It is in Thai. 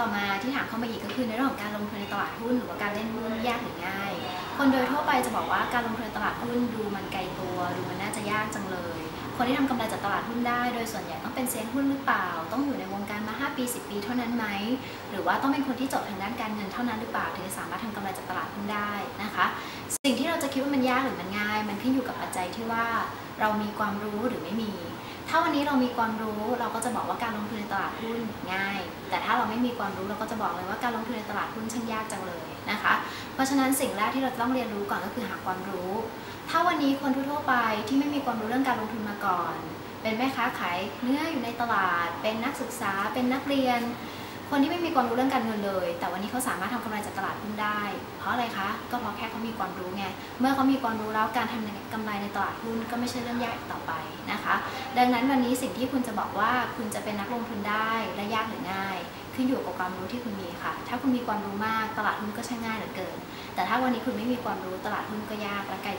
ต่อมาที่ถามเข้ามาอีกก็คือในเรื่องของการลงทุนในตลาดหุ้นหรือว่าการเล่นหุ้นยากหรือง่าย คนโดยทั่วไปจะบอกว่าการลงทุนในตลาดหุ้นดูมันไกลตัวดูมันน่าจะยากจังเลย คนที่ทำกำไรจากตลาดหุ้นได้ โดยส่วนใหญ่ต้องเป็นเซียนหุ้นหรือเปล่า ต้องอยู่ในวงการมา 5 ปี 10 ปีเท่านั้นไหมหรือว่าต้องเป็นคนที่จบทางด้านการเงินเท่านั้นหรือเปล่าถึงจะสามารถทำกำไรจากตลาดหุ้นได้นะคะ สิ่ง คิดว่ามันยากหรือมันง่าย มันขึ้นอยู่กับปัจจัยที่ว่าเรามีความรู้หรือไม่มี ถ้าวันนี้เรามีความรู้เราก็จะบอกว่าการลงทุนในตลาดหุ้นง่าย แต่ถ้าเราไม่มีความรู้เราก็จะบอกเลยว่าการลงทุนในตลาดหุ้นช่างยากจังเลยนะคะ เพราะฉะนั้นสิ่งแรกที่เราต้องเรียนรู้ก่อนก็คือหาความรู้ ถ้าวันนี้คนทั่วไปที่ไม่มีความรู้เรื่องการลงทุนมาก่อน เป็นแม่ค้าขายเนื้ออยู่ในตลาด เป็นนักศึกษา เป็นนักเรียน คนที่ไม่มีความรู้เรื่องการเงินเลย แต่วันนี้เขาสามารถทำกำไรจากตลาดหุ้นได้ เพราะอะไรคะ ก็เพราะแค่เขามีความรู้ไง เมื่อเขามีความรู้แล้วการทำกำไรในตลาดหุ้นก็ไม่ใช่เรื่องยากต่อไปนะคะ ดังนั้นวันนี้สิ่งที่คุณจะบอกว่าคุณจะเป็นนักลงทุนได้และยากหรือง่าย ขึ้นอยู่กับความรู้ที่คุณมีค่ะ ถ้าคุณมีความรู้มากตลาดหุ้นก็ใช่ง่ายเหลือเกิน แต่ถ้าวันนี้คุณไม่มีความรู้ตลาดหุ้นก็ยากและไกล